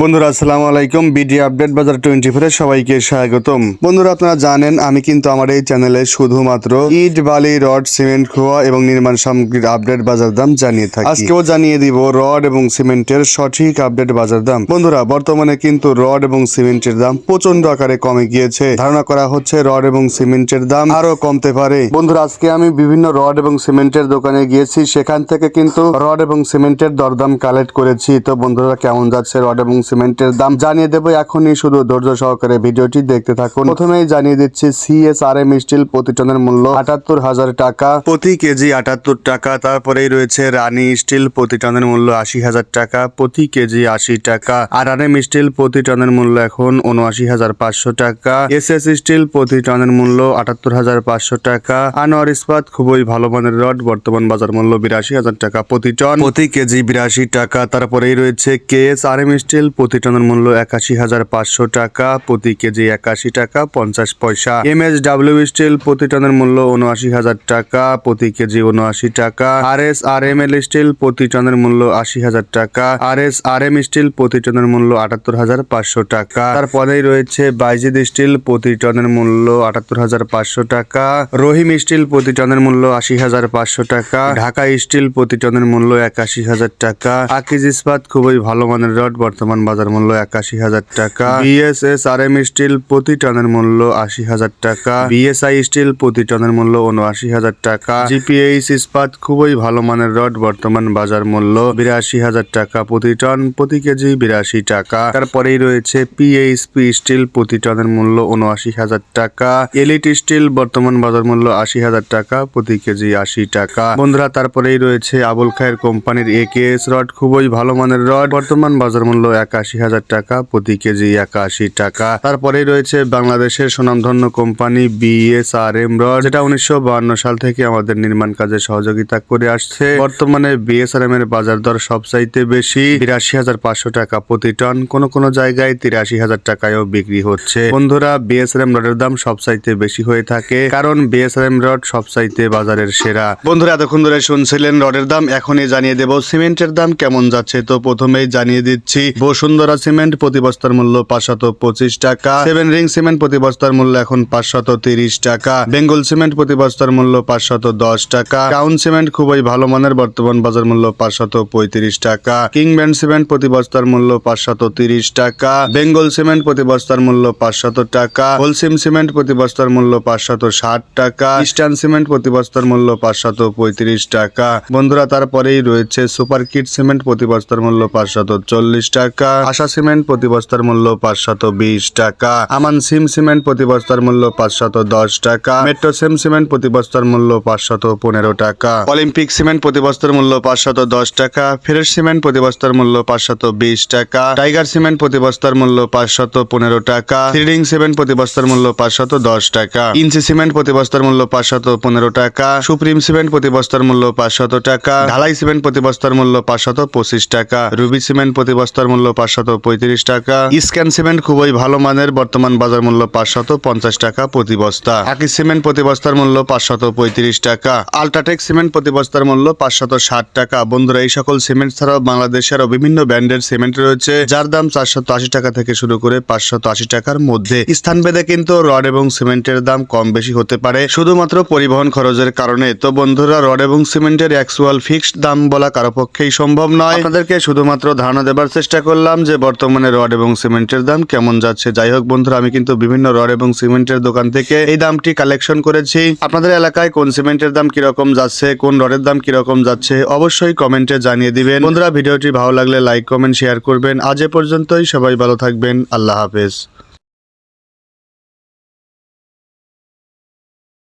বন্ধুরা, আসসালামু আলাইকুম। বিডি আপডেট বাজার টোয়েন্টি ফোরে সবাইকে স্বাগতম। বন্ধুরা, আপনারা জানেন, আমি কিন্তু আমার এই চ্যানেলে শুধুমাত্র ইট, বালি, রড, সিমেন্ট, খোয়া এবং নির্মাণ সামগ্রীর আপডেট বাজার দাম জানিয়ে থাকি। আজকেও জানিয়ে দিব রড এবং সিমেন্টের সঠিক আপডেট বাজার দাম। বন্ধুরা, বর্তমানে কিন্তু রড এবং সিমেন্টের দাম প্রচণ্ড আকারে কমে গিয়েছে। ধারণা করা হচ্ছে রড এবং সিমেন্টের দাম আরও কমতে পারে। বন্ধুরা, আজকে আমি বিভিন্ন রড এবং সিমেন্টের দোকানে গিয়েছি। সেখান থেকে কিন্তু রড এবং সিমেন্টের দরদাম কালেক্ট করেছি। তো বন্ধুরা, কেমন যাচ্ছে রড এবং সিমেন্টের দাম জানিয়ে দেবো এখনই শুধু ধৈর্য সহকারে ভিডিওটি দেখতে থাকুন। প্রথমেই জানিয়ে দিচ্ছি সিএসআরএম স্টিল প্রতি টনের মূল্য আটাত্তর হাজার টাকা। প্রতি কেজি আটাত্তর টাকা, তারপরেই রয়েছে রানী স্টিল প্রতি টনের মূল্য আশি হাজার টাকা, প্রতি কেজি আশি টাকা। আর আর এম স্টিল প্রতি টনের মূল্য এখন উনআশি হাজার পাঁচশো টাকা। এস এস স্টিল প্রতি টনের মূল্য আটাত্তর হাজার পাঁচশো টাকা। আনোয়ার ইস্পাত খুবই ভালো মানের রড, বর্তমান বাজার মূল্য বিরাশি হাজার টাকা প্রতি টন। প্রতি কেজি বিরাশি টাকা, তারপরেই রয়েছে K S R M steel প্রতি টনের মূল্য একাশি হাজার পাঁচশো টাকা, প্রতি কেজি একাশি টাকা, পঞ্চাশ পয়সা। এম এস ডাব্লিউ স্টিল প্রতি টনের মূল্য উনআশি হাজার টাকা, প্রতি কেজি উনআশি টাকা। R S R M L steel প্রতি টনের মূল্য আশি হাজার টাকা। R S R M steel প্রতি টনের মূল্য আটাত্তর হাজার পাঁচশো টাকা। তারপরেই রয়েছে বাইজিদ স্টিল প্রতি টনের মূল্য আটাত্তর হাজার পাঁচশো টাকা। রহিম স্টিল প্রতি টনের মূল্য আশি হাজার পাঁচশো টাকা। ঢাকা স্টিল প্রতি টনের মূল্য একাশি হাজার টাকা। আকিজ ইস্পাত খুবই ভালো মানের রড, বর্তমান বাজার মূল্য একাশি হাজার টাকা। বিএসএস আর এম স্টিল প্রতি টনের মূল্য আশি হাজার টাকা। বিএসআই স্টিল প্রতি টনের মূল্য উনআশি হাজার টাকা। জিপিএইচ ইস্পাত খুবই ভালো মানের রড বর্তমান বাজার মূল্য বিরাশি হাজার টাকা প্রতি টন, প্রতি কেজি বিরাশি টাকা। তারপরেই রয়েছে পিএইচপি স্টিল প্রতি টনের মূল্য উনআশি হাজার টাকা। এলিট স্টিল বর্তমান বাজার মূল্য আশি হাজার টাকা, প্রতি কেজি আশি টাকা। বন্ধুরা, তারপরেই রয়েছে আবুল খায়ের কোম্পানির একেএস রড, খুবই ভালো মানের রড। বর্তমান বাজার মূল্য একাশি হাজার টাকা, প্রতি কেজি একাশি টাকা। তারপরেই রয়েছে বাংলাদেশের সুনামধন্য কোম্পানি বিএসআরএম রড, যেটা উনিশশো সাল থেকে আমাদের নির্মাণ কাজে সহযোগিতা করে আসছে। বর্তমানে বিএসআরএম এর বাজার দর সবচাইতে বেশি, বিরাশি হাজার পাঁচশো টাকা প্রতি টন। কোন কোন জায়গায় তিরাশি হাজার টাকায়ও বিক্রি হচ্ছে। বন্ধুরা, বিএসআরএম রডের দাম সবচাইতে বেশি হয়ে থাকে, কারণ বিএসআরএম রড সবচাইতে বাজারের সেরা। বন্ধুরা, এতক্ষণ ধরে শুনছিলেন রডের দাম, এখনই জানিয়ে দেব সিমেন্টের দাম কেমন যাচ্ছে। তো প্রথমেই জানিয়ে দিচ্ছি বসুন্ধরা সিমেন্ট, প্রতি বস্তার মূল্য পাঁচশত পঁচিশ টাকা। সেভেন রিং সিমেন্ট, প্রতি বস্তার মূল্য এখন পাঁচশত তিরিশ টাকা। বেঙ্গল সিমেন্ট, প্রতি বস্তার মূল্য পাঁচশত দশ টাকা। টাউন সিমেন্ট খুবই ভালো মানের, বর্তমান বাজার মূল্য পাঁচশত পঁয়ত্রিশ টাকা। কিং ব্যান্ড সিমেন্ট, প্রতি বস্তার মূল্য পাঁচশত তিরিশ টাকা। বেঙ্গল সিমেন্ট, প্রতি বস্তার মূল্য পাঁচশত টাকা। হোলসিম সিমেন্ট, প্রতি বস্তার মূল্য পাঁচশত ষাট টাকা। ইস্টার্ন সিমেন্ট, প্রতি বস্তার মূল্য পাঁচশত পঁয়ত্রিশ টাকা। বন্ধুরা, তারপরেই রয়েছে সুপার কিট সিমেন্ট, প্রতি বস্তার মূল্য পাঁচশত চল্লিশ টাকা। আশা সিমেন্ট প্রতি বস্তার মূল্য পাঁচশত বিশ টাকা আমান সিম সিমেন্ট প্রতি বস্তার মূল্য পাঁচশত দশ টাকা মেট্রো সিম সিমেন্ট প্রতি বস্তার মূল্য পাঁচশত পনেরো টাকা অলিম্পিক সিমেন্ট প্রতি বস্তার মূল্য পাঁচশত দশ টাকা ফ্রেশ সিমেন্ট প্রতি বস্তার মূল্য পাঁচশত বিশ টাকা টাইগার সিমেন্ট প্রতি বস্তার মূল্য পাঁচশত পনেরো টাকা থ্রিডিং সিমেন্ট প্রতি বস্তার মূল্য পাঁচশত দশ টাকা ইঞ্চি সিমেন্ট প্রতি বস্তার মূল্য পাঁচশত পনেরো টাকা সুপ্রিম সিমেন্ট প্রতি বস্তার মূল্য পাঁচশত টাকা ঢালাই সিমেন্ট প্রতি বস্তার মূল্য পাঁচশত পঁচিশ টাকা রুবি সিমেন্ট প্রতি বস্তার মূল্য পাঁচশত পঁয়ত্রিশ টাকা। স্ক্যান সিমেন্ট খুবই ভালো মানের, বর্তমান বাজার মূল্য পাঁচশত পঞ্চাশ টাকা প্রতি বস্তা। আকিস সিমেন্ট প্রতি বস্তার মূল্য পাঁচশত পঁয়ত্রিশ টাকা। আলট্রাটেক সিমেন্ট প্রতি বস্তার মূল্য পাঁচশত ষাট টাকা। বন্ধুরা, এই সকল সিমেন্ট ছাড়াও বাংলাদেশের বিভিন্ন ব্র্যান্ডের সিমেন্ট রয়েছে, যার দাম চারশত আশি টাকা থেকে শুরু করে পাঁচশত আশি টাকার মধ্যে। স্থানভেদে কিন্তু রড এবং সিমেন্টের দাম কম বেশি হতে পারে, শুধুমাত্র পরিবহন খরচের কারণে। তো বন্ধুরা, রড এবং সিমেন্টের অ্যাকচুয়াল ফিক্সড দাম বলা কারও পক্ষেই সম্ভব নয়। আপনাদেরকে শুধুমাত্র ধারণা দেবার চেষ্টা করলাম যে বর্তমানে রড এবং সিমেন্টের দাম কেমন যাচ্ছে। যাই হোক বন্ধুরা, আমি কিন্তু বিভিন্ন রড এবং সিমেন্টের দোকান থেকে এই দামটি কালেকশন করেছি। আপনাদের এলাকায় কোন সিমেন্টের দাম কীরকম যাচ্ছে, কোন রডের দাম কীরকম যাচ্ছে, অবশ্যই কমেন্টে জানিয়ে দিবেন। বন্ধুরা, ভিডিওটি ভালো লাগলে লাইক, কমেন্ট, শেয়ার করবেন। আজ এ পর্যন্তই, সবাই ভালো থাকবেন। আল্লাহ হাফেজ।